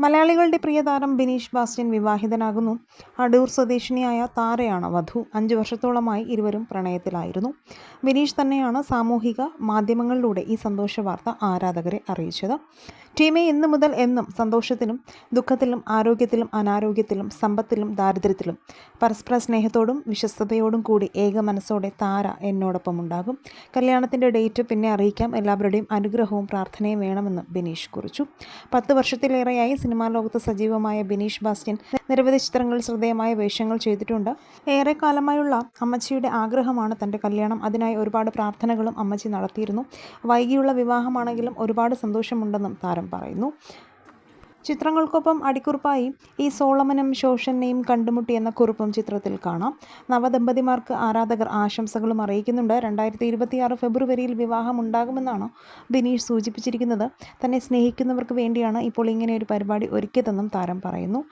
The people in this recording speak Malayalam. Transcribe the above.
മലയാളികളുടെ പ്രിയ താരം ബിനീഷ് ബാസ്റ്റ്യൻ വിവാഹിതനാകുന്നു. അടൂർ സ്വദേശിനിയായ താരയാണ് വധു. അഞ്ച് വർഷത്തോളമായി ഇരുവരും പ്രണയത്തിലായിരുന്നു. ബിനീഷ് തന്നെയാണ് സാമൂഹിക മാധ്യമങ്ങളിലൂടെ ഈ സന്തോഷ വാർത്ത ആരാധകരെ അറിയിച്ചത്. ടീമെ ഇന്നു മുതൽ എന്നും സന്തോഷത്തിലും ദുഃഖത്തിലും ആരോഗ്യത്തിലും അനാരോഗ്യത്തിലും സമ്പത്തിലും ദാരിദ്ര്യത്തിലും പരസ്പര സ്നേഹത്തോടും വിശ്വസ്തയോടും കൂടി ഏക മനസ്സോടെ താര എന്നോടൊപ്പം ഉണ്ടാകും. കല്യാണത്തിന്റെ ഡേറ്റ് പിന്നെ അറിയിക്കാം. എല്ലാവരുടെയും അനുഗ്രഹവും പ്രാർത്ഥനയും വേണമെന്ന് ബിനീഷ് കുറിച്ചു. പത്ത് വർഷത്തിലേറെയായി സിനിമാ ലോകത്ത് സജീവമായ ബിനീഷ് ബാസ്റ്റ്യൻ നിരവധി ചിത്രങ്ങളിൽ ശ്രദ്ധേയമായ വേഷങ്ങൾ ചെയ്തിട്ടുണ്ട്. ഏറെക്കാലമായുള്ള അമ്മച്ചിയുടെ ആഗ്രഹമാണ് തന്റെ കല്യാണം. അതിനായി ഒരുപാട് പ്രാർത്ഥനകളും അമ്മച്ചി നടത്തിയിരുന്നു. വൈകിയുള്ള വിവാഹമാണെങ്കിലും ഒരുപാട് സന്തോഷമുണ്ടെന്നും താരം പറയുന്നു. ചിത്രങ്ങൾക്കൊപ്പം അടിക്കുറിപ്പായി ഈ സോളമനും ശോഷനെയും കണ്ടുമുട്ടി എന്ന കുറിപ്പും ചിത്രത്തിൽ കാണാം. നവദമ്പതിമാർക്ക് ആരാധകർ ആശംസകളും അറിയിക്കുന്നുണ്ട്. രണ്ടായിരത്തി ഇരുപത്തിയാറ് ഫെബ്രുവരിയിൽ വിവാഹം ഉണ്ടാകുമെന്നാണ് ബിനീഷ് സൂചിപ്പിച്ചിരിക്കുന്നത്. തന്നെ സ്നേഹിക്കുന്നവർക്ക് വേണ്ടിയാണ് ഇപ്പോൾ ഇങ്ങനെ ഒരു പരിപാടി ഒരുക്കിയതെന്നും താരം പറയുന്നു.